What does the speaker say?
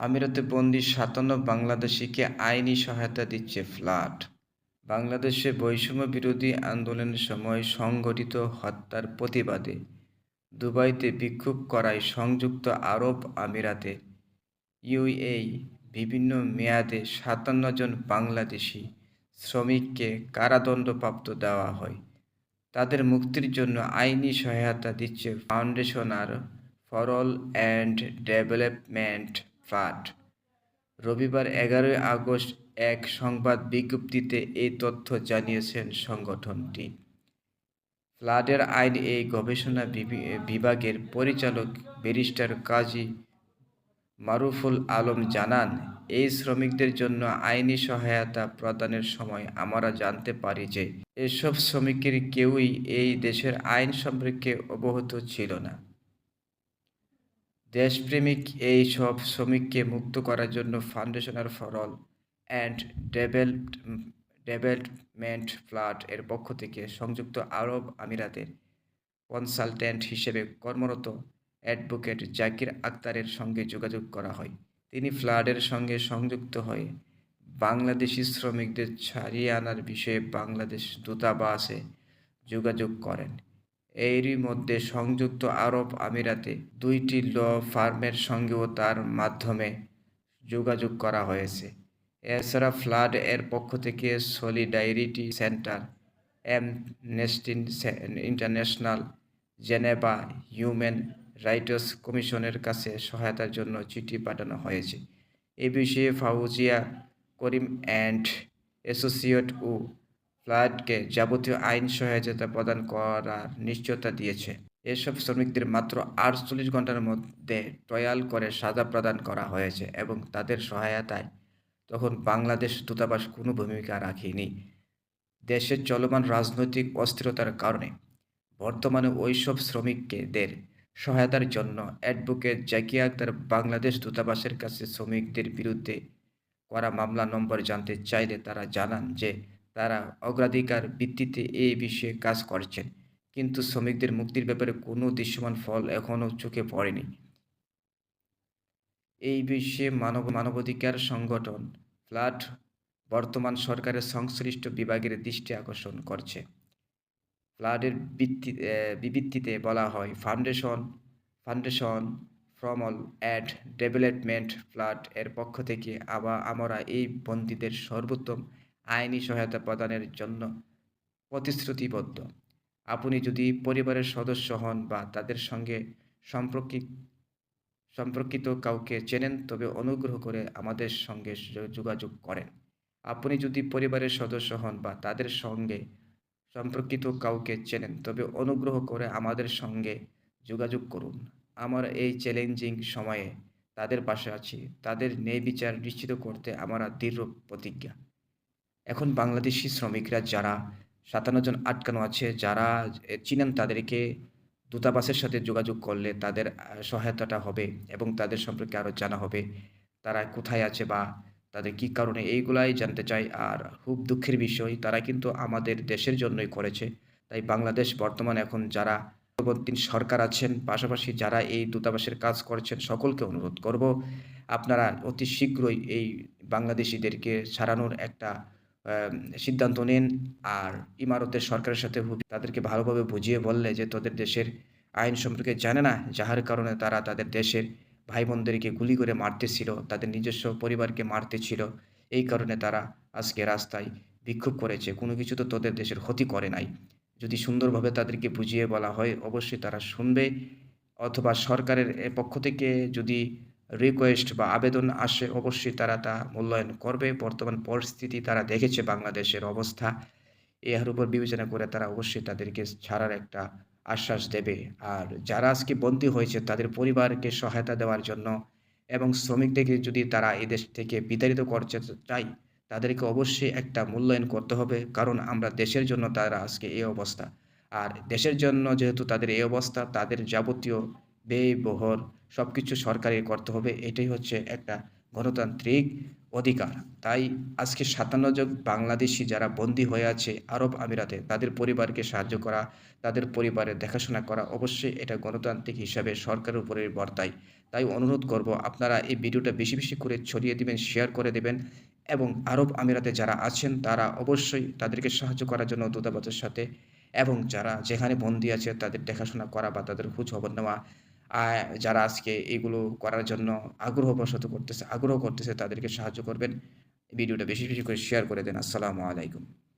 আমিরাতে বন্দি সাতান্ন বাংলাদেশিকে আইনি সহায়তা দিচ্ছে ফ্লাড। বাংলাদেশে বৈষম্য বিরোধী আন্দোলনের সময় সংগঠিত হত্যার প্রতিবাদে দুবাইতে বিক্ষোভ করায় সংযুক্ত আরব আমিরাতে ইউএই বিভিন্ন মেয়াদে সাতান্ন জন বাংলাদেশি শ্রমিককে কারাদণ্ডপ্রাপ্ত দেওয়া হয়। তাদের মুক্তির জন্য আইনি সহায়তা দিচ্ছে ফাউন্ডেশনার for all and development flood রবিবার এগারোই আগস্ট এক সংবাদ বিজ্ঞপ্তিতে এই তথ্য জানিয়েছেন সংগঠনটি। ফ্লাডের আইন এই গবেষণা বিভাগের পরিচালক ব্যারিস্টার কাজী মারুফুল আলম জানান, এই শ্রমিকদের জন্য আইনি সহায়তা প্রদানের সময় আমরা জানতে পারি যে এসব শ্রমিকের কেউই এই দেশের আইন সম্পর্কে অবগত ছিল না। দেশপ্রেমিক এই সব শ্রমিককে মুক্ত করার জন্য ফাউন্ডেশনার for all and develop development flood এর পক্ষ থেকে সংযুক্ত আরব আমিরাতের কনসালট্যান্ট হিসেবে কর্মরত অ্যাডভোকেট জাকির আক্তারের সঙ্গে যোগাযোগ করা হয়। তিনি ফ্লাডের সঙ্গে সংযুক্ত হয়ে বাংলাদেশি শ্রমিকদের ছাড়িয়ে আনার বিষয়ে বাংলাদেশ দূতাবাসে যোগাযোগ করেন। এরই মধ্যে সংযুক্ত আরব আমিরাতে দুইটি ল ফার্মের সঙ্গেও তার মাধ্যমে যোগাযোগ করা হয়েছে। এছাড়া ফ্লাড এর পক্ষ থেকে solidarity centre, Amnesty International, Geneva human rights কমিশনের কাছে সহায়তার জন্য চিঠি পাঠানো হয়েছে। এ বিষয়ে ফাউজিয়া করিম অ্যান্ড অ্যাসোসিয়েট ও ফ্লাডকে যাবতীয় আইন সহায়তা প্রদান করার নিশ্চয়তা দিয়েছে। এসব শ্রমিকদের মাত্র আটচল্লিশ ঘণ্টার মধ্যে ট্রায়াল করে সাজা প্রদান করা হয়েছে এবং তাদের সহায়তায় তখন বাংলাদেশ দূতাবাস কোনো ভূমিকা রাখেনি। দেশের চলমান রাজনৈতিক অস্থিরতার কারণে বর্তমানে ওইসব শ্রমিকদের সহায়তার জন্য অ্যাডভোকেট জাকিয়া আক্তার বাংলাদেশ দূতাবাসের কাছে শ্রমিকদের বিরুদ্ধে করা মামলা নম্বর জানতে চাইলে তারা জানান যে তারা অগ্রাধিকার ভিত্তিতে এই বিষয়ে কাজ করছেন। কিন্তু শ্রমিকদের মুক্তির ব্যাপারে কোনো দৃশ্যমান ফল এখনও চোখে পড়েনি। এই বিষয়ে মানব মানবাধিকার সংগঠন ফ্লাড বর্তমান সরকারের সংশ্লিষ্ট বিভাগের দৃষ্টি আকর্ষণ করছে। ফ্লাডের আহ, বিবৃতিতে বলা হয় foundation foundation from all and development flood এর পক্ষ থেকে আবার আমরা এই বন্দীদের সর্বোত্তম আইনি সহায়তা প্রদানের জন্য প্রতিশ্রুতিবদ্ধ। আপনি যদি পরিবারের সদস্য হন বা তাদের সঙ্গে সম্পর্কিত সম্পর্কিত কাউকে চেনেন, তবে অনুগ্রহ করে আমাদের সঙ্গে যোগাযোগ করেন। আপনি যদি পরিবারের সদস্য হন বা তাদের সঙ্গে সম্পর্কিত কাউকে চেনেন, তবে অনুগ্রহ করে আমাদের সঙ্গে যোগাযোগ করুন। আমার এই চ্যালেঞ্জিং সময়ে তাদের পাশে আছি। তাদের ন্যায় বিচার নিশ্চিত করতে আমরা দৃঢ় প্রতিজ্ঞা। এখন বাংলাদেশি শ্রমিকরা যারা সাতান্ন জন আটকানো আছে, যারা চিনেন তাদেরকে দূতাবাসের সাথে যোগাযোগ করলে তাদের সহায়তাটা হবে এবং তাদের সম্পর্কে আরও জানা হবে। তারা কোথায় আছে বা তাদের কী কারণে, এইগুলাই জানতে চাই। আর খুব দুঃখের বিষয়, তারা কিন্তু আমাদের দেশের জন্যই করেছে। তাই বাংলাদেশ বর্তমান এখন যারা পরবর্তী সরকার আছেন, পাশাপাশি যারা এই দূতাবাসের কাজ করছেন, সকলকে অনুরোধ করব আপনারা অতি শীঘ্রই এই বাংলাদেশিদেরকে ছাড়ানোর একটা সিদ্ধান্ত নিন আর ইমারতের সরকারের সাথে তাদেরকে ভালোভাবে বুঝিয়ে বললে যে তোদের দেশের আইন সম্পর্কে জানে না, যাহার কারণে তারা তাদের দেশের ভাই বোনদেরকে গুলি করে মারতেছিল, তাদের নিজস্ব পরিবারকে মারতেছিল, এই কারণে তারা আজকে রাস্তায় বিক্ষোভ করেছে। কোনো কিছু তো তোদের দেশের ক্ষতি করে নাই। যদি সুন্দরভাবে তাদেরকে বুঝিয়ে বলা হয়, অবশ্যই তারা শুনবে। অথবা সরকারের পক্ষ থেকে যদি রিকোয়েস্ট বা আবেদন আসে, অবশ্যই তারা তা মূল্যায়ন করবে। বর্তমান পরিস্থিতি তারা দেখেছে বাংলাদেশের অবস্থা। এর উপর বিবেচনা করে তারা অবশ্যই তাদেরকে ছাড়ার একটা আশ্বাস দেবে। আর যারা আজকে বন্দী হয়েছে, তাদের পরিবারকে সহায়তা দেওয়ার জন্য এবং শ্রমিকদেরকে যদি তারা এই দেশ থেকে বিতাড়িত করতে চায়, তাদেরকে অবশ্যই একটা মূল্যায়ন করতে হবে। কারণ আমরা দেশের জন্য তারা আজকে এই অবস্থা। আর দেশের জন্য যেহেতু তাদের এই অবস্থা, তাদের যাবতীয় ব্যয়বহর সব কিছু সরকারের করতে হবে, এটাই হচ্ছে একটা গণতান্ত্রিক অধিকার। তাই আজকে সাতান্ন জন বাংলাদেশি যারা বন্দী হয়ে আছে আরব আমিরাতে, তাদের পরিবারকে সাহায্য করা, তাদের পরিবারের দেখাশোনা করা অবশ্যই এটা গণতান্ত্রিক হিসাবে সরকারের উপরে বর্তায়। তাই অনুরোধ করব, আপনারা এই ভিডিওটা বেশি বেশি করে ছড়িয়ে দিবেন, শেয়ার করে দেবেন এবং আরব আমিরাতে যারা আছেন, তারা অবশ্যই তাদেরকে সাহায্য করার জন্য দূতাবাসের সাথে এবং যারা যেখানে বন্দী আছে, তাদের দেখাশোনা করা বা তাদের খোঁজ খবর নেওয়া যারা আজকে এগুলো করার জন্য আগ্রহ বসত করতেছে, আগ্রহ করতেছে তাদেরকে সাহায্য করবেন। ভিডিওটা বেশি বেশি করে শেয়ার করে দেন। আসসালামু আলাইকুম।